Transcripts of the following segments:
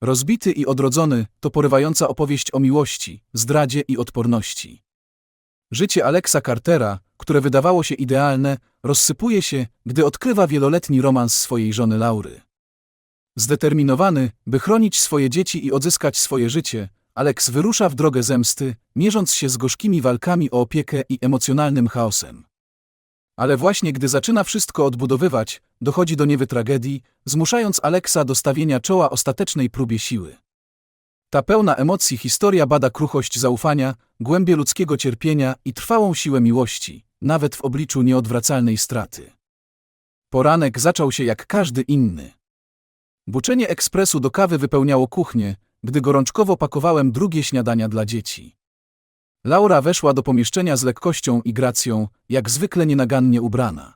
Rozbity i odrodzony to porywająca opowieść o miłości, zdradzie i odporności. Życie Alexa Cartera, które wydawało się idealne, rozsypuje się, gdy odkrywa wieloletni romans swojej żony Laury. Zdeterminowany, by chronić swoje dzieci i odzyskać swoje życie, Alex wyrusza w drogę zemsty, mierząc się z gorzkimi walkami o opiekę i emocjonalnym chaosem. Ale właśnie gdy zaczyna wszystko odbudowywać, dochodzi do niewy tragedii, zmuszając Alexa do stawienia czoła ostatecznej próbie siły. Ta pełna emocji historia bada kruchość zaufania, głębie ludzkiego cierpienia i trwałą siłę miłości, nawet w obliczu nieodwracalnej straty. Poranek zaczął się jak każdy inny. Buczenie ekspresu do kawy wypełniało kuchnię, gdy gorączkowo pakowałem drugie śniadania dla dzieci. Laura weszła do pomieszczenia z lekkością i gracją, jak zwykle nienagannie ubrana.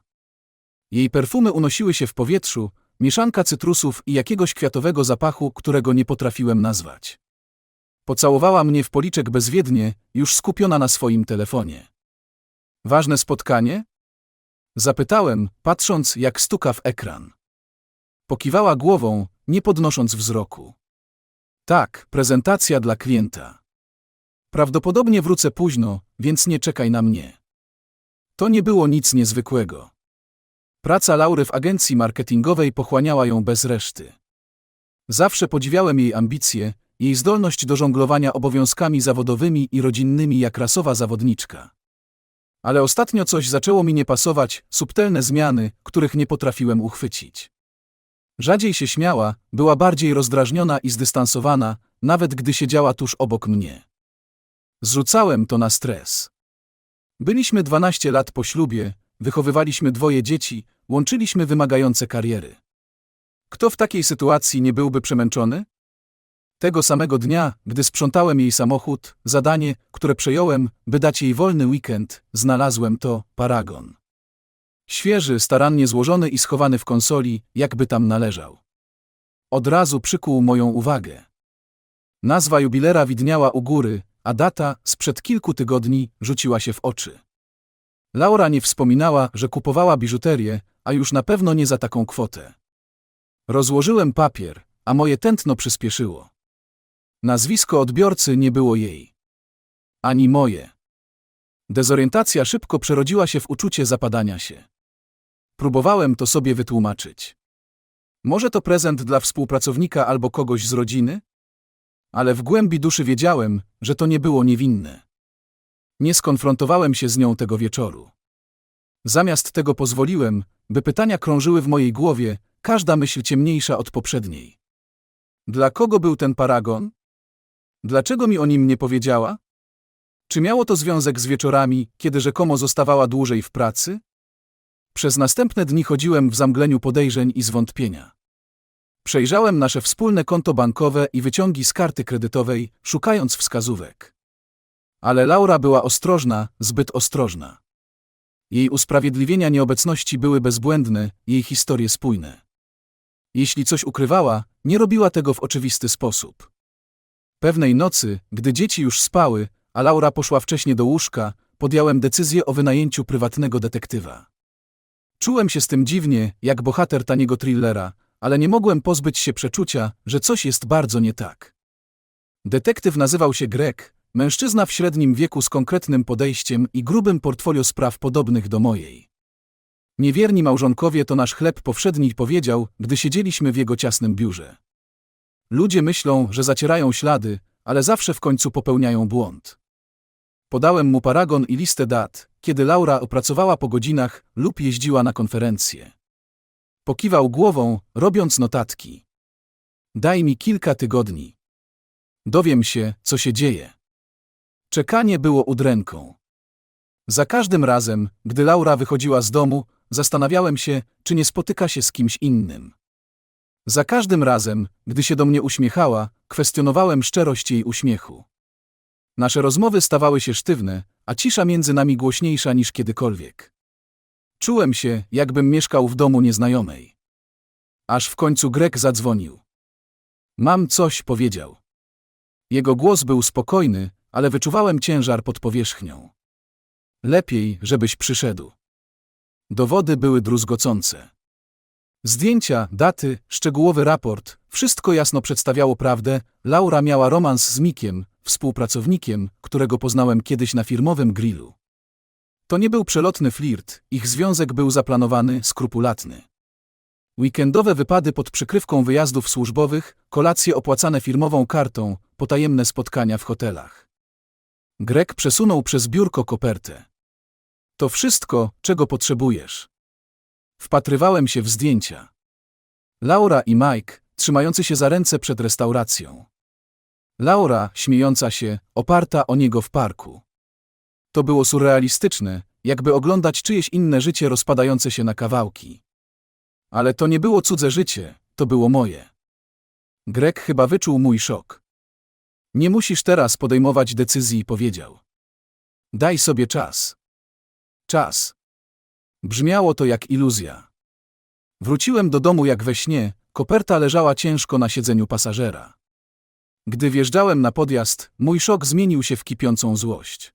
Jej perfumy unosiły się w powietrzu, mieszanka cytrusów i jakiegoś kwiatowego zapachu, którego nie potrafiłem nazwać. Pocałowała mnie w policzek bezwiednie, już skupiona na swoim telefonie. Ważne spotkanie? Zapytałem, patrząc, jak stuka w ekran. Pokiwała głową, nie podnosząc wzroku. Tak, prezentacja dla klienta. Prawdopodobnie wrócę późno, więc nie czekaj na mnie. To nie było nic niezwykłego. Praca Laury w agencji marketingowej pochłaniała ją bez reszty. Zawsze podziwiałem jej ambicje, jej zdolność do żonglowania obowiązkami zawodowymi i rodzinnymi jak rasowa zawodniczka. Ale ostatnio coś zaczęło mi nie pasować, subtelne zmiany, których nie potrafiłem uchwycić. Rzadziej się śmiała, była bardziej rozdrażniona i zdystansowana, nawet gdy siedziała tuż obok mnie. Zrzucałem to na stres. Byliśmy 12 lat po ślubie, wychowywaliśmy dwoje dzieci, łączyliśmy wymagające kariery. Kto w takiej sytuacji nie byłby przemęczony? Tego samego dnia, gdy sprzątałem jej samochód, zadanie, które przejąłem, by dać jej wolny weekend, znalazłem to paragon. Świeży, starannie złożony i schowany w konsoli, jakby tam należał. Od razu przykuł moją uwagę. Nazwa jubilera widniała u góry, a data, sprzed kilku tygodni, rzuciła się w oczy. Laura nie wspominała, że kupowała biżuterię, a już na pewno nie za taką kwotę. Rozłożyłem papier, a moje tętno przyspieszyło. Nazwisko odbiorcy nie było jej. Ani moje. Dezorientacja szybko przerodziła się w uczucie zapadania się. Próbowałem to sobie wytłumaczyć. Może to prezent dla współpracownika albo kogoś z rodziny? Ale w głębi duszy wiedziałem, że to nie było niewinne. Nie skonfrontowałem się z nią tego wieczoru. Zamiast tego pozwoliłem, by pytania krążyły w mojej głowie, każda myśl ciemniejsza od poprzedniej. Dla kogo był ten paragon? Dlaczego mi o nim nie powiedziała? Czy miało to związek z wieczorami, kiedy rzekomo zostawała dłużej w pracy? Przez następne dni chodziłem w zamgleniu podejrzeń i zwątpienia. Przejrzałem nasze wspólne konto bankowe i wyciągi z karty kredytowej, szukając wskazówek. Ale Laura była ostrożna, zbyt ostrożna. Jej usprawiedliwienia nieobecności były bezbłędne, jej historie spójne. Jeśli coś ukrywała, nie robiła tego w oczywisty sposób. Pewnej nocy, gdy dzieci już spały, a Laura poszła wcześnie do łóżka, podjąłem decyzję o wynajęciu prywatnego detektywa. Czułem się z tym dziwnie, jak bohater taniego thrillera, ale nie mogłem pozbyć się przeczucia, że coś jest bardzo nie tak. Detektyw nazywał się Greg, mężczyzna w średnim wieku z konkretnym podejściem i grubym portfolio spraw podobnych do mojej. Niewierni małżonkowie to nasz chleb powszedni powiedział, gdy siedzieliśmy w jego ciasnym biurze. Ludzie myślą, że zacierają ślady, ale zawsze w końcu popełniają błąd. Podałem mu paragon i listę dat, kiedy Laura opracowała po godzinach lub jeździła na konferencje. Pokiwał głową, robiąc notatki. Daj mi kilka tygodni. Dowiem się, co się dzieje. Czekanie było udręką. Za każdym razem, gdy Laura wychodziła z domu, zastanawiałem się, czy nie spotyka się z kimś innym. Za każdym razem, gdy się do mnie uśmiechała, kwestionowałem szczerość jej uśmiechu. Nasze rozmowy stawały się sztywne, a cisza między nami głośniejsza niż kiedykolwiek. Czułem się, jakbym mieszkał w domu nieznajomej. Aż w końcu Grek zadzwonił. Mam coś, powiedział. Jego głos był spokojny, ale wyczuwałem ciężar pod powierzchnią. Lepiej, żebyś przyszedł. Dowody były druzgocące. Zdjęcia, daty, szczegółowy raport, wszystko jasno przedstawiało prawdę. Laura miała romans z Mikiem, współpracownikiem, którego poznałem kiedyś na firmowym grillu. To nie był przelotny flirt, ich związek był zaplanowany, skrupulatny. Weekendowe wypady pod przykrywką wyjazdów służbowych, kolacje opłacane firmową kartą, potajemne spotkania w hotelach. Grek przesunął przez biurko kopertę. To wszystko, czego potrzebujesz. Wpatrywałem się w zdjęcia. Laura i Mike, trzymający się za ręce przed restauracją. Laura, śmiejąca się, oparta o niego w parku. To było surrealistyczne, jakby oglądać czyjeś inne życie rozpadające się na kawałki. Ale to nie było cudze życie, to było moje. Grek chyba wyczuł mój szok. Nie musisz teraz podejmować decyzji, powiedział. Daj sobie czas. Czas. Brzmiało to jak iluzja. Wróciłem do domu jak we śnie, koperta leżała ciężko na siedzeniu pasażera. Gdy wjeżdżałem na podjazd, mój szok zmienił się w kipiącą złość.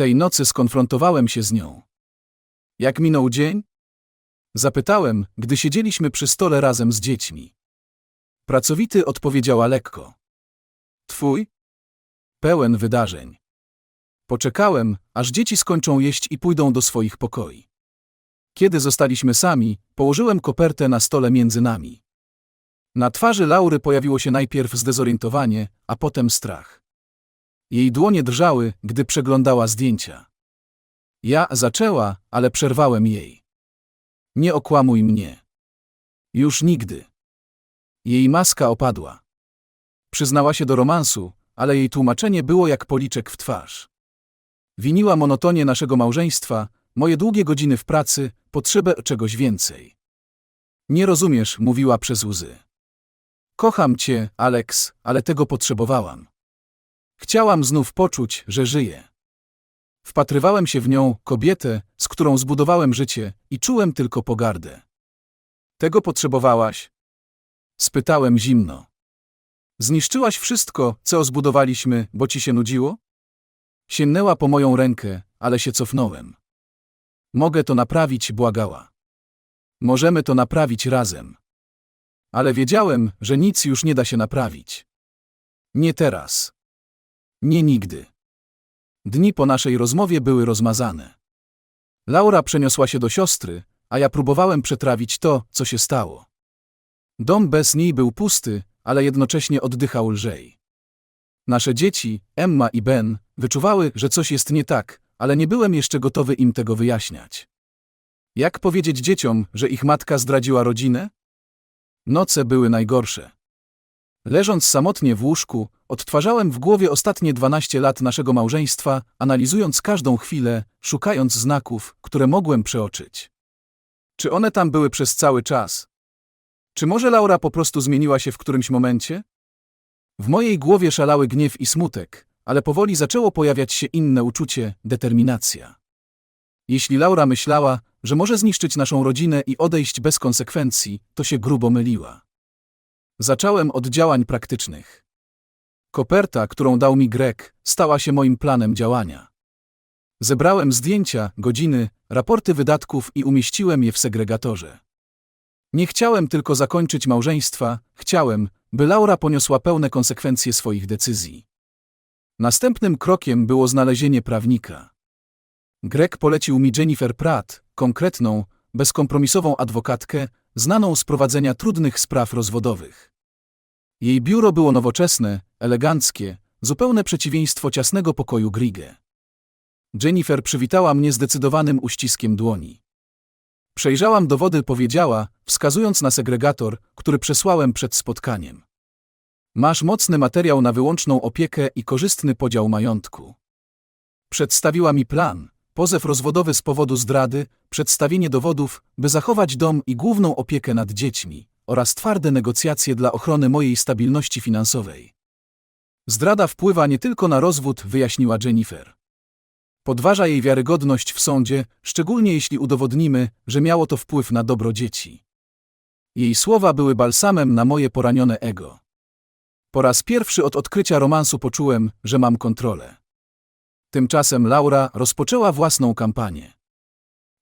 Tej nocy skonfrontowałem się z nią. Jak minął dzień? Zapytałem, gdy siedzieliśmy przy stole razem z dziećmi. Pracowity odpowiedziała lekko. Twój? Pełen wydarzeń. Poczekałem, aż dzieci skończą jeść i pójdą do swoich pokoi. Kiedy zostaliśmy sami, położyłem kopertę na stole między nami. Na twarzy Laury pojawiło się najpierw zdezorientowanie, a potem strach. Jej dłonie drżały, gdy przeglądała zdjęcia. Ja zaczęła, ale przerwałem jej. Nie okłamuj mnie. Już nigdy. Jej maska opadła. Przyznała się do romansu, ale jej tłumaczenie było jak policzek w twarz. Winiła monotonię naszego małżeństwa, moje długie godziny w pracy, potrzebę czegoś więcej. Nie rozumiesz, mówiła przez łzy. Kocham cię, Alex, ale tego potrzebowałam. Chciałam znów poczuć, że żyję. Wpatrywałem się w nią, kobietę, z którą zbudowałem życie, i czułem tylko pogardę. Tego potrzebowałaś? Spytałem zimno. Zniszczyłaś wszystko, co zbudowaliśmy, bo ci się nudziło? Sięgnęła po moją rękę, ale się cofnąłem. Mogę to naprawić, błagała. Możemy to naprawić razem. Ale wiedziałem, że nic już nie da się naprawić. Nie teraz. Nie nigdy. Dni po naszej rozmowie były rozmazane. Laura przeniosła się do siostry, a ja próbowałem przetrawić to, co się stało. Dom bez niej był pusty, ale jednocześnie oddychał lżej. Nasze dzieci, Emma i Ben, wyczuwały, że coś jest nie tak, ale nie byłem jeszcze gotowy im tego wyjaśniać. Jak powiedzieć dzieciom, że ich matka zdradziła rodzinę? Noce były najgorsze. Leżąc samotnie w łóżku, odtwarzałem w głowie ostatnie 12 lat naszego małżeństwa, analizując każdą chwilę, szukając znaków, które mogłem przeoczyć. Czy one tam były przez cały czas? Czy może Laura po prostu zmieniła się w którymś momencie? W mojej głowie szalały gniew i smutek, ale powoli zaczęło pojawiać się inne uczucie determinacja. Jeśli Laura myślała, że może zniszczyć naszą rodzinę i odejść bez konsekwencji, to się grubo myliła. Zacząłem od działań praktycznych. Koperta, którą dał mi Grek, stała się moim planem działania. Zebrałem zdjęcia, godziny, raporty wydatków i umieściłem je w segregatorze. Nie chciałem tylko zakończyć małżeństwa, chciałem, by Laura poniosła pełne konsekwencje swoich decyzji. Następnym krokiem było znalezienie prawnika. Grek polecił mi Jennifer Pratt, konkretną, bezkompromisową adwokatkę, znaną z prowadzenia trudnych spraw rozwodowych. Jej biuro było nowoczesne, eleganckie, zupełne przeciwieństwo ciasnego pokoju Grige. Jennifer przywitała mnie zdecydowanym uściskiem dłoni. Przejrzałam dowody, powiedziała, wskazując na segregator, który przesłałem przed spotkaniem. Masz mocny materiał na wyłączną opiekę i korzystny podział majątku. Przedstawiła mi plan, pozew rozwodowy z powodu zdrady, przedstawienie dowodów, by zachować dom i główną opiekę nad dziećmi, oraz twarde negocjacje dla ochrony mojej stabilności finansowej. Zdrada wpływa nie tylko na rozwód, wyjaśniła Jennifer. Podważa jej wiarygodność w sądzie, szczególnie jeśli udowodnimy, że miało to wpływ na dobro dzieci. Jej słowa były balsamem na moje poranione ego. Po raz pierwszy od odkrycia romansu poczułem, że mam kontrolę. Tymczasem Laura rozpoczęła własną kampanię.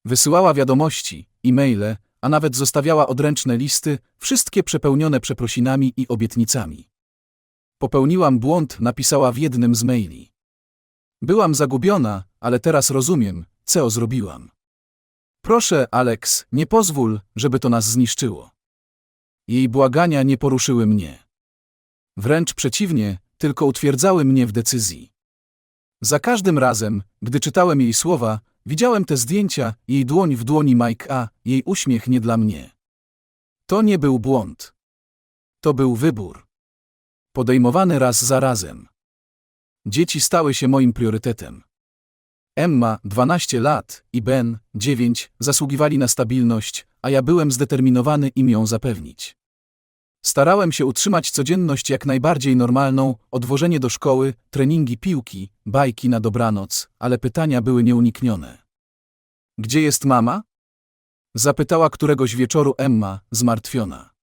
Wysyłała wiadomości, e-maile, a nawet zostawiała odręczne listy, wszystkie przepełnione przeprosinami i obietnicami. Popełniłam błąd, napisała w jednym z maili. Byłam zagubiona, ale teraz rozumiem, co zrobiłam. Proszę, Alex, nie pozwól, żeby to nas zniszczyło. Jej błagania nie poruszyły mnie. Wręcz przeciwnie, tylko utwierdzały mnie w decyzji. Za każdym razem, gdy czytałem jej słowa, widziałem te zdjęcia, jej dłoń w dłoni Mike A, jej uśmiech nie dla mnie. To nie był błąd. To był wybór. Podejmowany raz za razem. Dzieci stały się moim priorytetem. Emma, 12 lat, i Ben, 9, zasługiwali na stabilność, a ja byłem zdeterminowany im ją zapewnić. Starałem się utrzymać codzienność jak najbardziej normalną, odwożenie do szkoły, treningi piłki, bajki na dobranoc, ale pytania były nieuniknione. Gdzie jest mama? Zapytała któregoś wieczoru Emma, zmartwiona.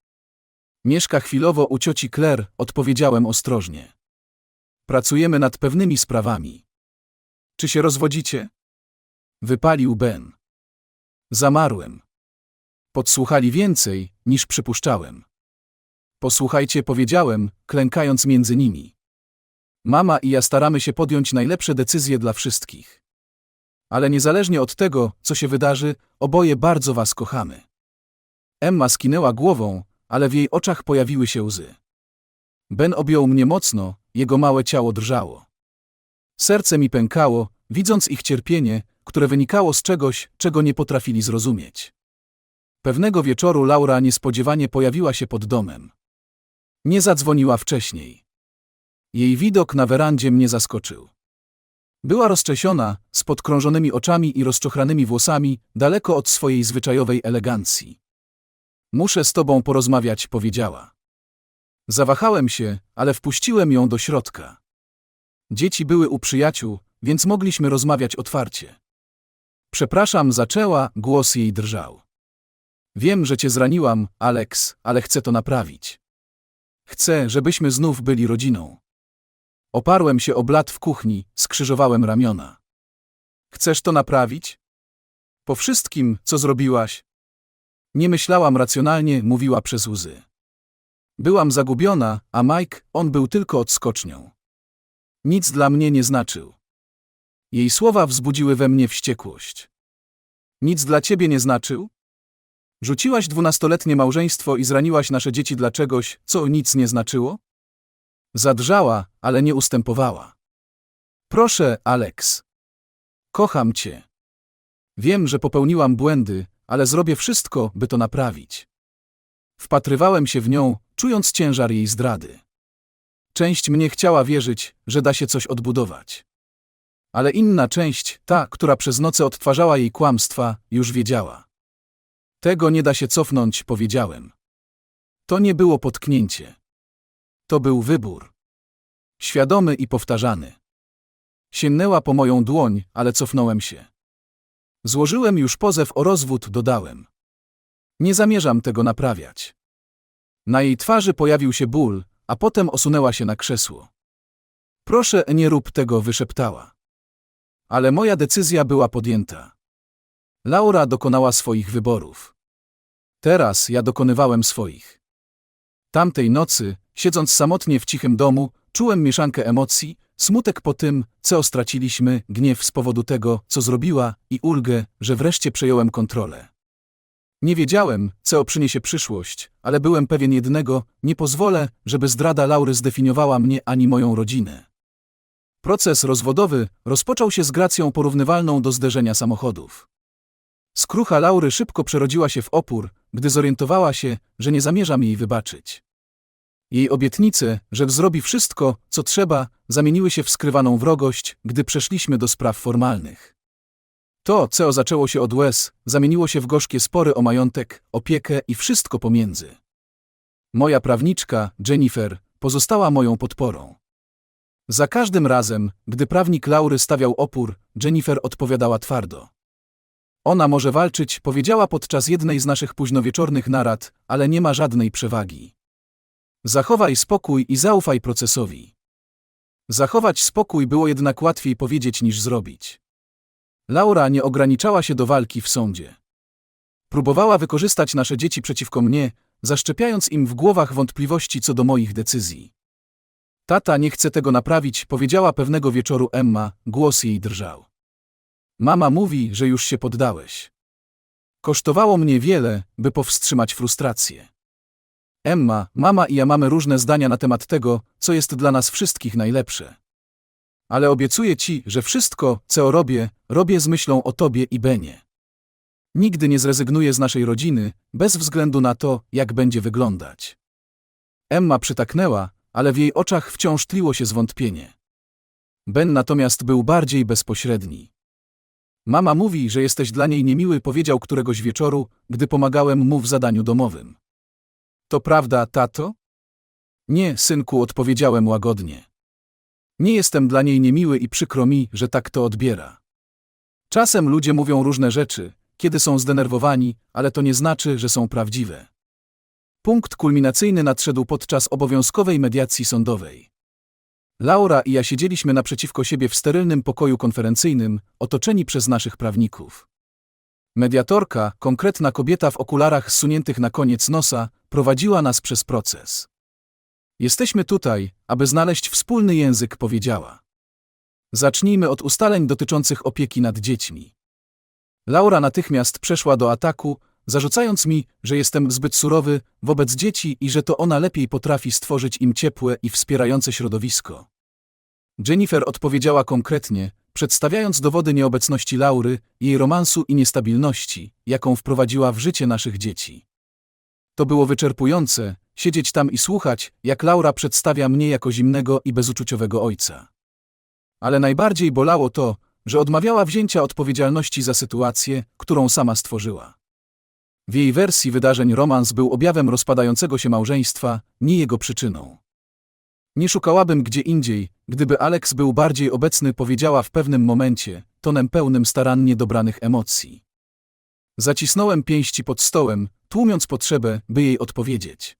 Mieszka chwilowo u cioci Claire, odpowiedziałem ostrożnie. Pracujemy nad pewnymi sprawami. Czy się rozwodzicie? Wypalił Ben. Zamarłem. Podsłuchali więcej, niż przypuszczałem. Posłuchajcie, powiedziałem, klękając między nimi. Mama i ja staramy się podjąć najlepsze decyzje dla wszystkich. Ale niezależnie od tego, co się wydarzy, oboje bardzo was kochamy. Emma skinęła głową, ale w jej oczach pojawiły się łzy. Ben objął mnie mocno, jego małe ciało drżało. Serce mi pękało, widząc ich cierpienie, które wynikało z czegoś, czego nie potrafili zrozumieć. Pewnego wieczoru Laura niespodziewanie pojawiła się pod domem. Nie zadzwoniła wcześniej. Jej widok na werandzie mnie zaskoczył. Była rozczesiona, z podkrążonymi oczami i rozczochranymi włosami, daleko od swojej zwyczajowej elegancji. Muszę z tobą porozmawiać, powiedziała. Zawahałem się, ale wpuściłem ją do środka. Dzieci były u przyjaciół, więc mogliśmy rozmawiać otwarcie. Przepraszam, zaczęła, głos jej drżał. Wiem, że cię zraniłam, Alex, ale chcę to naprawić. Chcę, żebyśmy znów byli rodziną. Oparłem się o blat w kuchni, skrzyżowałem ramiona. Chcesz to naprawić? Po wszystkim, co zrobiłaś? Nie myślałam racjonalnie, mówiła przez łzy. Byłam zagubiona, a Mike, on był tylko odskocznią. Nic dla mnie nie znaczył. Jej słowa wzbudziły we mnie wściekłość. Nic dla ciebie nie znaczył? Rzuciłaś dwunastoletnie małżeństwo i zraniłaś nasze dzieci dla czegoś, co nic nie znaczyło? Zadrżała, ale nie ustępowała. Proszę, Alex. Kocham cię. Wiem, że popełniłam błędy, ale zrobię wszystko, by to naprawić. Wpatrywałem się w nią, czując ciężar jej zdrady. Część mnie chciała wierzyć, że da się coś odbudować. Ale inna część, ta, która przez noce odtwarzała jej kłamstwa, już wiedziała. Tego nie da się cofnąć, powiedziałem. To nie było potknięcie. To był wybór. Świadomy i powtarzany. Sięgnęła po moją dłoń, ale cofnąłem się. Złożyłem już pozew o rozwód, dodałem. Nie zamierzam tego naprawiać. Na jej twarzy pojawił się ból, a potem osunęła się na krzesło. Proszę, nie rób tego, wyszeptała. Ale moja decyzja była podjęta. Laura dokonała swoich wyborów. Teraz ja dokonywałem swoich. Tamtej nocy, siedząc samotnie w cichym domu, czułem mieszankę emocji, smutek po tym, co straciliśmy, gniew z powodu tego, co zrobiła i ulgę, że wreszcie przejąłem kontrolę. Nie wiedziałem, co przyniesie przyszłość, ale byłem pewien jednego, nie pozwolę, żeby zdrada Laury zdefiniowała mnie ani moją rodzinę. Proces rozwodowy rozpoczął się z gracją porównywalną do zderzenia samochodów. Skrucha Laury szybko przerodziła się w opór, gdy zorientowała się, że nie zamierzam jej wybaczyć. Jej obietnice, że zrobi wszystko, co trzeba, zamieniły się w skrywaną wrogość, gdy przeszliśmy do spraw formalnych. To, co zaczęło się od łez, zamieniło się w gorzkie spory o majątek, opiekę i wszystko pomiędzy. Moja prawniczka, Jennifer, pozostała moją podporą. Za każdym razem, gdy prawnik Laury stawiał opór, Jennifer odpowiadała twardo. Ona może walczyć, powiedziała podczas jednej z naszych późnowieczornych narad, ale nie ma żadnej przewagi. Zachowaj spokój i zaufaj procesowi. Zachować spokój było jednak łatwiej powiedzieć niż zrobić. Laura nie ograniczała się do walki w sądzie. Próbowała wykorzystać nasze dzieci przeciwko mnie, zaszczepiając im w głowach wątpliwości co do moich decyzji. Tata nie chce tego naprawić, powiedziała pewnego wieczoru Emma, głos jej drżał. Mama mówi, że już się poddałeś. Kosztowało mnie wiele, by powstrzymać frustrację. Emma, mama i ja mamy różne zdania na temat tego, co jest dla nas wszystkich najlepsze. Ale obiecuję ci, że wszystko, co robię, robię z myślą o tobie i Benie. Nigdy nie zrezygnuję z naszej rodziny, bez względu na to, jak będzie wyglądać. Emma przytaknęła, ale w jej oczach wciąż tliło się zwątpienie. Ben natomiast był bardziej bezpośredni. Mama mówi, że jesteś dla niej niemiły, powiedział któregoś wieczoru, gdy pomagałem mu w zadaniu domowym. To prawda, tato? Nie, synku, odpowiedziałem łagodnie. Nie jestem dla niej niemiły i przykro mi, że tak to odbiera. Czasem ludzie mówią różne rzeczy, kiedy są zdenerwowani, ale to nie znaczy, że są prawdziwe. Punkt kulminacyjny nadszedł podczas obowiązkowej mediacji sądowej. Laura i ja siedzieliśmy naprzeciwko siebie w sterylnym pokoju konferencyjnym, otoczeni przez naszych prawników. Mediatorka, konkretna kobieta w okularach zsuniętych na koniec nosa, prowadziła nas przez proces. Jesteśmy tutaj, aby znaleźć wspólny język, powiedziała. Zacznijmy od ustaleń dotyczących opieki nad dziećmi. Laura natychmiast przeszła do ataku, zarzucając mi, że jestem zbyt surowy wobec dzieci i że to ona lepiej potrafi stworzyć im ciepłe i wspierające środowisko. Jennifer odpowiedziała konkretnie, przedstawiając dowody nieobecności Laury, jej romansu i niestabilności, jaką wprowadziła w życie naszych dzieci. To było wyczerpujące, siedzieć tam i słuchać, jak Laura przedstawia mnie jako zimnego i bezuczuciowego ojca. Ale najbardziej bolało to, że odmawiała wzięcia odpowiedzialności za sytuację, którą sama stworzyła. W jej wersji wydarzeń romans był objawem rozpadającego się małżeństwa, nie jego przyczyną. Nie szukałabym gdzie indziej, gdyby Alex był bardziej obecny, powiedziała w pewnym momencie, tonem pełnym starannie dobranych emocji. Zacisnąłem pięści pod stołem, tłumiąc potrzebę, by jej odpowiedzieć.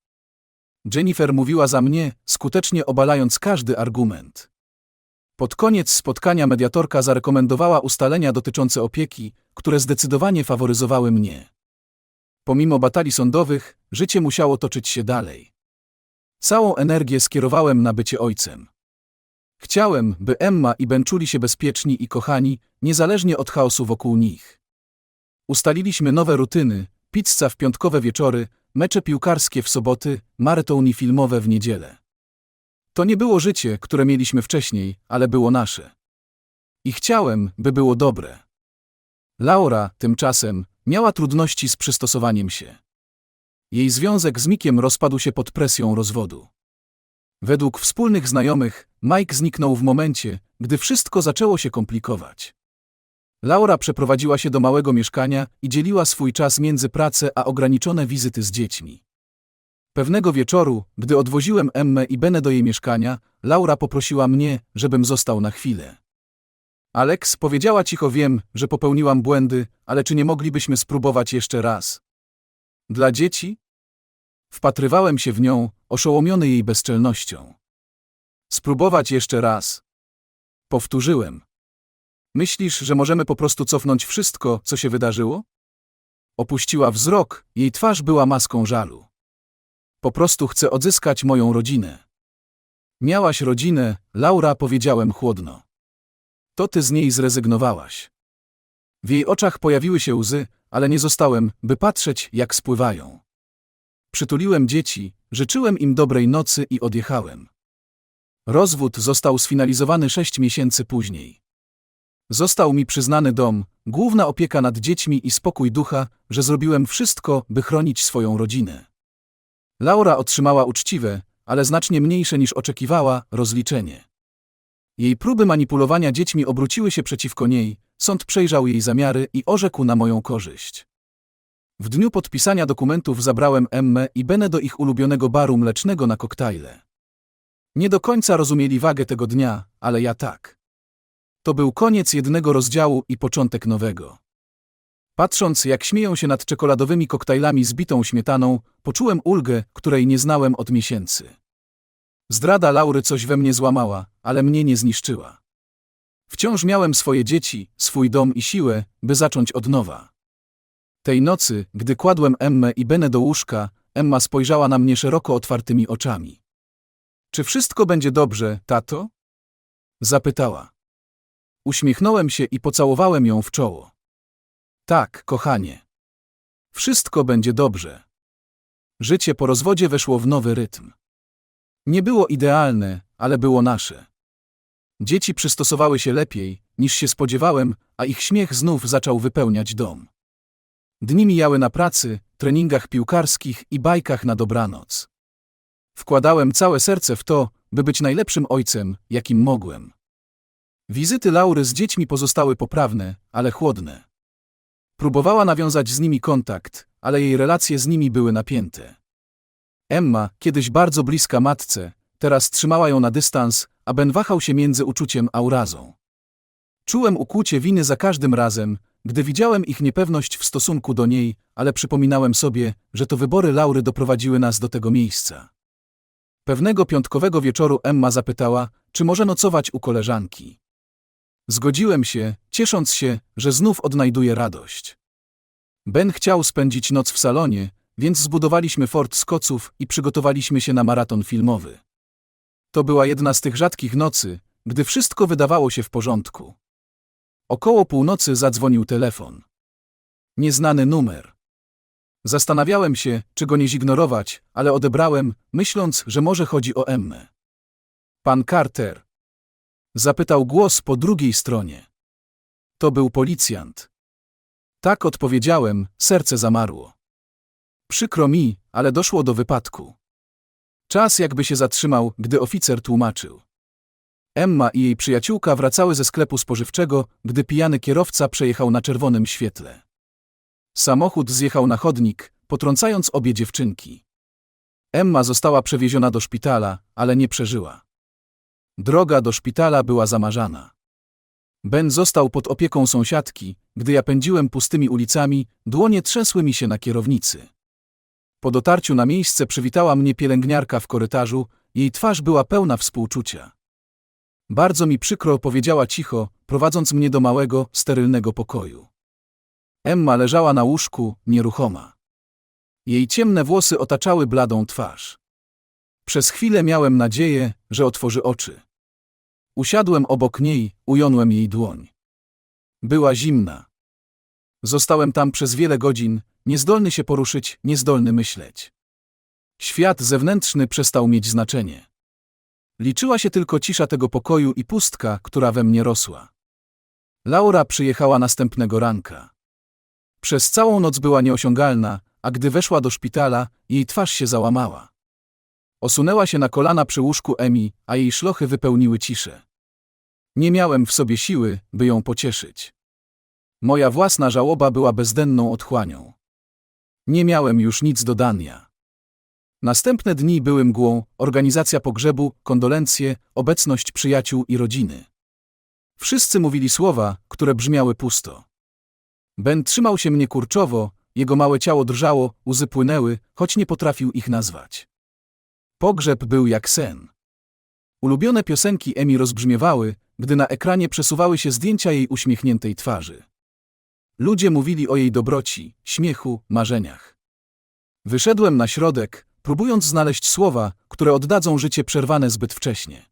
Jennifer mówiła za mnie, skutecznie obalając każdy argument. Pod koniec spotkania mediatorka zarekomendowała ustalenia dotyczące opieki, które zdecydowanie faworyzowały mnie. Pomimo batalii sądowych, życie musiało toczyć się dalej. Całą energię skierowałem na bycie ojcem. Chciałem, by Emma i Ben czuli się bezpieczni i kochani, niezależnie od chaosu wokół nich. Ustaliliśmy nowe rutyny, pizza w piątkowe wieczory, mecze piłkarskie w soboty, maratony filmowe w niedzielę. To nie było życie, które mieliśmy wcześniej, ale było nasze. I chciałem, by było dobre. Laura, tymczasem, miała trudności z przystosowaniem się. Jej związek z Mikiem rozpadł się pod presją rozwodu. Według wspólnych znajomych, Mike zniknął w momencie, gdy wszystko zaczęło się komplikować. Laura przeprowadziła się do małego mieszkania i dzieliła swój czas między pracę a ograniczone wizyty z dziećmi. Pewnego wieczoru, gdy odwoziłem Emmę i Benę do jej mieszkania, Laura poprosiła mnie, żebym został na chwilę. Alex powiedziała cicho wiem, że popełniłam błędy, ale czy nie moglibyśmy spróbować jeszcze raz? Dla dzieci? Wpatrywałem się w nią, oszołomiony jej bezczelnością. Spróbować jeszcze raz. Powtórzyłem. Myślisz, że możemy po prostu cofnąć wszystko, co się wydarzyło? Opuściła wzrok, jej twarz była maską żalu. Po prostu chcę odzyskać moją rodzinę. Miałaś rodzinę, Laura, powiedziałem chłodno. To ty z niej zrezygnowałaś. W jej oczach pojawiły się łzy, ale nie zostałem, by patrzeć, jak spływają. Przytuliłem dzieci, życzyłem im dobrej nocy i odjechałem. Rozwód został sfinalizowany sześć miesięcy później. Został mi przyznany dom, główna opieka nad dziećmi i spokój ducha, że zrobiłem wszystko, by chronić swoją rodzinę. Laura otrzymała uczciwe, ale znacznie mniejsze niż oczekiwała, rozliczenie. Jej próby manipulowania dziećmi obróciły się przeciwko niej, sąd przejrzał jej zamiary i orzekł na moją korzyść. W dniu podpisania dokumentów zabrałem Emmę i Benę do ich ulubionego baru mlecznego na koktajle. Nie do końca rozumieli wagę tego dnia, ale ja tak. To był koniec jednego rozdziału i początek nowego. Patrząc, jak śmieją się nad czekoladowymi koktajlami z bitą śmietaną, poczułem ulgę, której nie znałem od miesięcy. Zdrada Laury coś we mnie złamała, ale mnie nie zniszczyła. Wciąż miałem swoje dzieci, swój dom i siłę, by zacząć od nowa. Tej nocy, gdy kładłem Emmę i Benę do łóżka, Emma spojrzała na mnie szeroko otwartymi oczami. Czy wszystko będzie dobrze, tato? Zapytała. Uśmiechnąłem się i pocałowałem ją w czoło. Tak, kochanie. Wszystko będzie dobrze. Życie po rozwodzie weszło w nowy rytm. Nie było idealne, ale było nasze. Dzieci przystosowały się lepiej, niż się spodziewałem, a ich śmiech znów zaczął wypełniać dom. Dni mijały na pracy, treningach piłkarskich i bajkach na dobranoc. Wkładałem całe serce w to, by być najlepszym ojcem, jakim mogłem. Wizyty Laury z dziećmi pozostały poprawne, ale chłodne. Próbowała nawiązać z nimi kontakt, ale jej relacje z nimi były napięte. Emma, kiedyś bardzo bliska matce, teraz trzymała ją na dystans, a Ben wahał się między uczuciem a urazą. Czułem ukłucie winy za każdym razem, gdy widziałem ich niepewność w stosunku do niej, ale przypominałem sobie, że to wybory Laury doprowadziły nas do tego miejsca. Pewnego piątkowego wieczoru Emma zapytała, czy może nocować u koleżanki. Zgodziłem się, ciesząc się, że znów odnajduję radość. Ben chciał spędzić noc w salonie, więc zbudowaliśmy fort z koców i przygotowaliśmy się na maraton filmowy. To była jedna z tych rzadkich nocy, gdy wszystko wydawało się w porządku. Około północy zadzwonił telefon. Nieznany numer. Zastanawiałem się, czy go nie zignorować, ale odebrałem, myśląc, że może chodzi o Emmę. Pan Carter. Zapytał głos po drugiej stronie. To był policjant. Tak odpowiedziałem, serce zamarło. Przykro mi, ale doszło do wypadku. Czas jakby się zatrzymał, gdy oficer tłumaczył. Emma i jej przyjaciółka wracały ze sklepu spożywczego, gdy pijany kierowca przejechał na czerwonym świetle. Samochód zjechał na chodnik, potrącając obie dziewczynki. Emma została przewieziona do szpitala, ale nie przeżyła. Droga do szpitala była zamarzana. Ben został pod opieką sąsiadki, gdy ja pędziłem pustymi ulicami, dłonie trzęsły mi się na kierownicy. Po dotarciu na miejsce przywitała mnie pielęgniarka w korytarzu, jej twarz była pełna współczucia. Bardzo mi przykro powiedziała cicho, prowadząc mnie do małego, sterylnego pokoju. Emma leżała na łóżku, nieruchoma. Jej ciemne włosy otaczały bladą twarz. Przez chwilę miałem nadzieję, że otworzy oczy. Usiadłem obok niej, ująłem jej dłoń. Była zimna. Zostałem tam przez wiele godzin, niezdolny się poruszyć, niezdolny myśleć. Świat zewnętrzny przestał mieć znaczenie. Liczyła się tylko cisza tego pokoju i pustka, która we mnie rosła. Laura przyjechała następnego ranka. Przez całą noc była nieosiągalna, a gdy weszła do szpitala, jej twarz się załamała. Osunęła się na kolana przy łóżku Emi, a jej szlochy wypełniły ciszę. Nie miałem w sobie siły, by ją pocieszyć. Moja własna żałoba była bezdenną otchłanią. Nie miałem już nic do dania. Następne dni były mgłą, organizacja pogrzebu, kondolencje, obecność przyjaciół i rodziny. Wszyscy mówili słowa, które brzmiały pusto. Ben trzymał się mnie kurczowo, jego małe ciało drżało, łzy płynęły, choć nie potrafił ich nazwać. Pogrzeb był jak sen. Ulubione piosenki Emi rozbrzmiewały, gdy na ekranie przesuwały się zdjęcia jej uśmiechniętej twarzy. Ludzie mówili o jej dobroci, śmiechu, marzeniach. Wyszedłem na środek, próbując znaleźć słowa, które oddadzą życie przerwane zbyt wcześnie.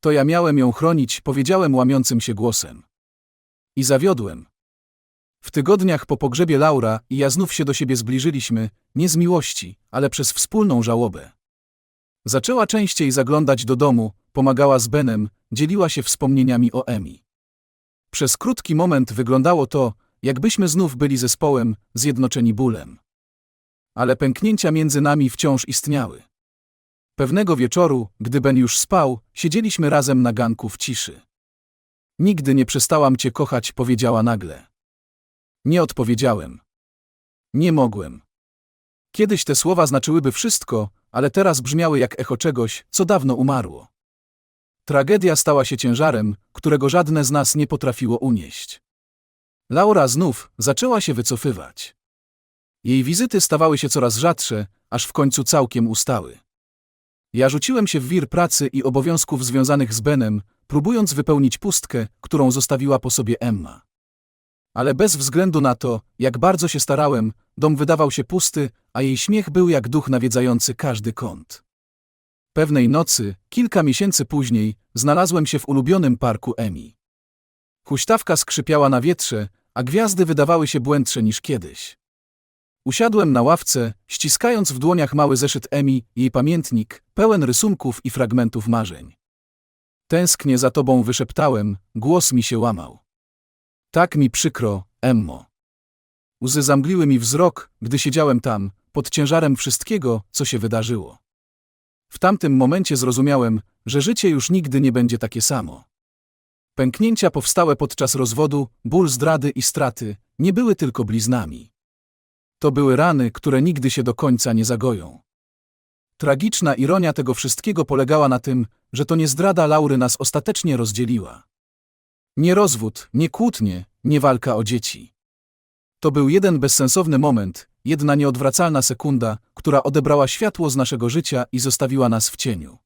To ja miałem ją chronić, powiedziałem łamiącym się głosem. I zawiodłem. W tygodniach po pogrzebie Laura i ja znów się do siebie zbliżyliśmy, nie z miłości, ale przez wspólną żałobę. Zaczęła częściej zaglądać do domu, pomagała z Benem, dzieliła się wspomnieniami o Emi. Przez krótki moment wyglądało to, jakbyśmy znów byli zespołem, zjednoczeni bólem. Ale pęknięcia między nami wciąż istniały. Pewnego wieczoru, gdy Ben już spał, siedzieliśmy razem na ganku w ciszy. Nigdy nie przestałam cię kochać, powiedziała nagle. Nie odpowiedziałem. Nie mogłem. Kiedyś te słowa znaczyłyby wszystko, ale teraz brzmiały jak echo czegoś, co dawno umarło. Tragedia stała się ciężarem, którego żadne z nas nie potrafiło unieść. Laura znów zaczęła się wycofywać. Jej wizyty stawały się coraz rzadsze, aż w końcu całkiem ustały. Ja rzuciłem się w wir pracy i obowiązków związanych z Benem, próbując wypełnić pustkę, którą zostawiła po sobie Emma. Ale bez względu na to, jak bardzo się starałem, dom wydawał się pusty, a jej śmiech był jak duch nawiedzający każdy kąt. Pewnej nocy, kilka miesięcy później, znalazłem się w ulubionym parku Emi. Huśtawka skrzypiała na wietrze, a gwiazdy wydawały się błędsze niż kiedyś. Usiadłem na ławce, ściskając w dłoniach mały zeszyt Emi, jej pamiętnik, pełen rysunków i fragmentów marzeń. Tęsknię za tobą, wyszeptałem, głos mi się łamał. Tak mi przykro, Emmo. Łzy zamgliły mi wzrok, gdy siedziałem tam, pod ciężarem wszystkiego, co się wydarzyło. W tamtym momencie zrozumiałem, że życie już nigdy nie będzie takie samo. Pęknięcia powstałe podczas rozwodu, ból zdrady i straty nie były tylko bliznami. To były rany, które nigdy się do końca nie zagoją. Tragiczna ironia tego wszystkiego polegała na tym, że to nie zdrada Laury nas ostatecznie rozdzieliła. Nie rozwód, nie kłótnie, nie walka o dzieci. To był jeden bezsensowny moment, jedna nieodwracalna sekunda, która odebrała światło z naszego życia i zostawiła nas w cieniu.